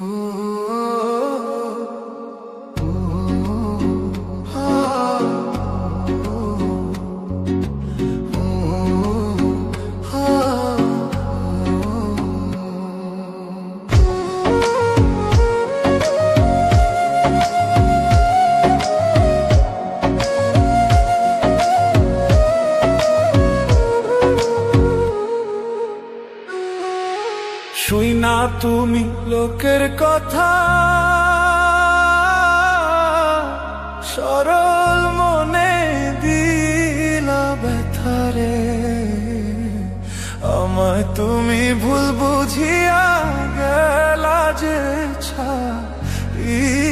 Ooh. শুই না তুমি লোকের কথা। সরল মনে দিলা ব্যথারে। আমায় তুমি ভুল বুঝিয়া গেলা যে ছাইয়ারে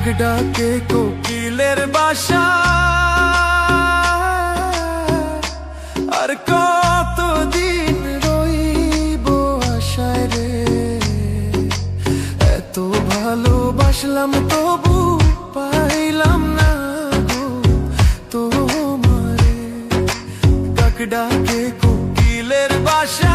কাক ডাকে কোকিলের বাসা। আর কতদিন রইব আশায় রে? এত ভালোবাসলাম, তবু পাইলাম না গো। তোমারে কাক ডাকে কোকিলের বাসা।